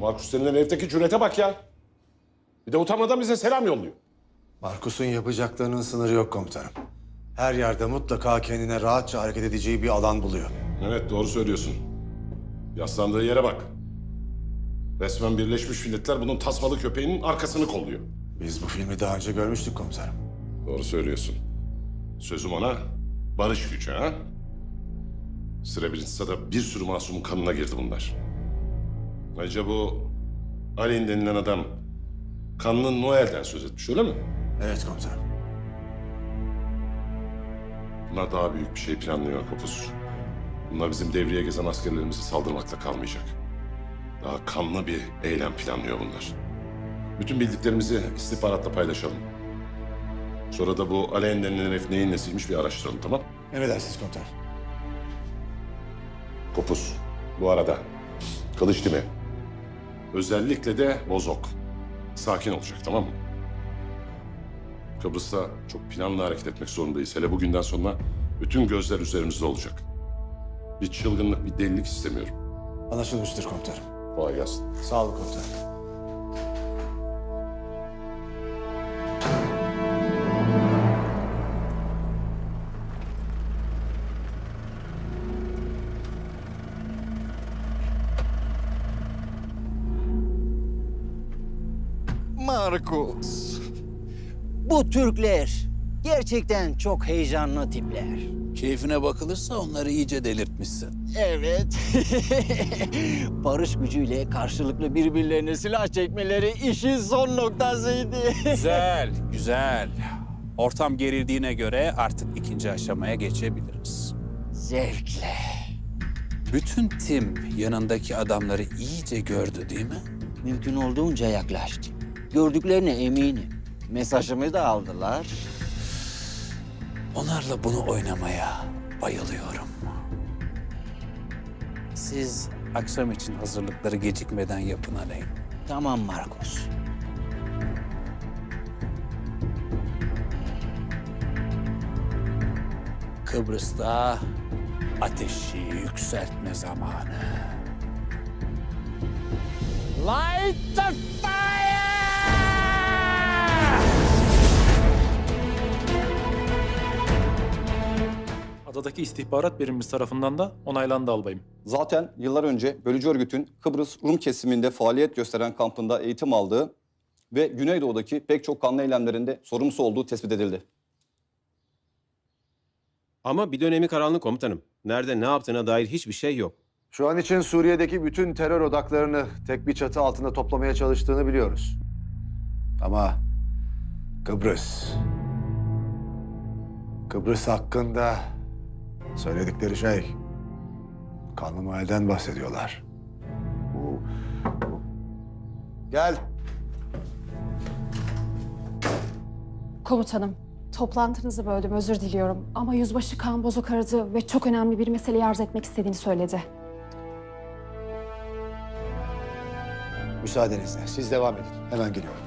Markus denilen herifteki cürete bak ya. Bir de utanmadan bize selam yolluyor. Markus'un yapacaklarının sınırı yok komutanım. Her yerde mutlaka kendine rahatça hareket edeceği bir alan buluyor. Evet doğru söylüyorsun. Yaslandığı yere bak. Resmen Birleşmiş Milletler bunun tasmalı köpeğinin arkasını kolluyor. Biz bu filmi daha önce görmüştük komutanım. Doğru söylüyorsun. Sözüm ona barış gücü ha? Srebrenica'da bir sürü masumun kanına girdi bunlar. Ayrıca bu Alin denilen adam kanlı Noel'den söz etmiş öyle mi? Evet komutanım. Bunlar daha büyük bir şey planlıyor Kopuz. Bunlar bizim devriye gezen askerlerimizi saldırmakla kalmayacak. Daha kanlı bir eylem planlıyor bunlar. Bütün bildiklerimizi istihbaratla paylaşalım. Sonra da bu Alen denilen herif neyin nesiymiş bir araştıralım tamam? Emredersiniz komutanım. Kopuz. Bu arada kılıç değil mi? Özellikle de bozok. Sakin olacak tamam mı? Kıbrıs'ta çok planlı hareket etmek zorundayız. Hele bugünden sonra bütün gözler üzerimizde olacak. Bir çılgınlık, bir delilik istemiyorum. Anlaşılmıştır komutanım. Kolay gelsin. Sağ olun komutanım. Markus. Bu Türkler gerçekten çok heyecanlı tipler. Keyfine bakılırsa onları iyice delirtmişsin. Evet. Barış gücüyle karşılıklı birbirlerine silah çekmeleri işin son noktasıydı. Güzel, güzel. Ortam gerildiğine göre artık ikinci aşamaya geçebiliriz. Zevkle. Bütün tim yanındaki adamları iyice gördü değil mi? Mümkün olduğunca yaklaştı. Gördüklerine eminim. Mesajımı da aldılar. Onlarla bunu oynamaya bayılıyorum. Siz akşam için hazırlıkları gecikmeden yapın Aleyna. Tamam Markus. Kıbrıs'ta ateşi yükseltme zamanı. Light the fire! Adadaki istihbarat birimimiz tarafından da onaylandı albayım. Zaten yıllar önce bölücü örgütün Kıbrıs Rum kesiminde faaliyet gösteren kampında eğitim aldığı ve Güneydoğu'daki pek çok kanlı eylemlerinde sorumlusu olduğu tespit edildi. Ama bir dönemi karanlık komutanım. Nerede ne yaptığına dair hiçbir şey yok. Şu an için Suriye'deki bütün terör odaklarını tek bir çatı altında toplamaya çalıştığını biliyoruz. Ama Kıbrıs... Kıbrıs hakkında söyledikleri şey... Kanlı Noel'den bahsediyorlar. Bu, bu- Gel. Komutanım, toplantınızı böldüm, özür diliyorum. Ama Yüzbaşı Kaan Bozok aradı ve çok önemli bir meseleyi arz etmek istediğini söyledi. Müsaadenizle. Siz devam edin. Hemen geliyorum.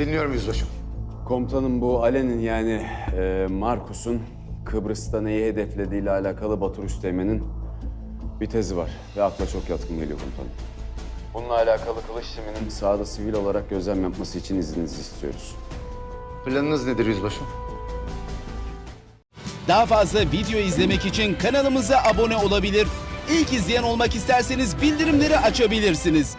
Dinliyorum yüzbaşım. Komutanım bu Alen'in yani e, Markus'un Kıbrıs'ta neyi hedeflediğiyle alakalı Batur Üsteğmen'in bir tezi var ve akla çok yatkın geliyor komutanım. Bununla alakalı Kılıç Simi'nin sahada sivil olarak gözlem yapması için izninizi istiyoruz. Planınız nedir yüzbaşım? Daha fazla video izlemek için kanalımıza abone olabilir. İlk izleyen olmak isterseniz bildirimleri açabilirsiniz.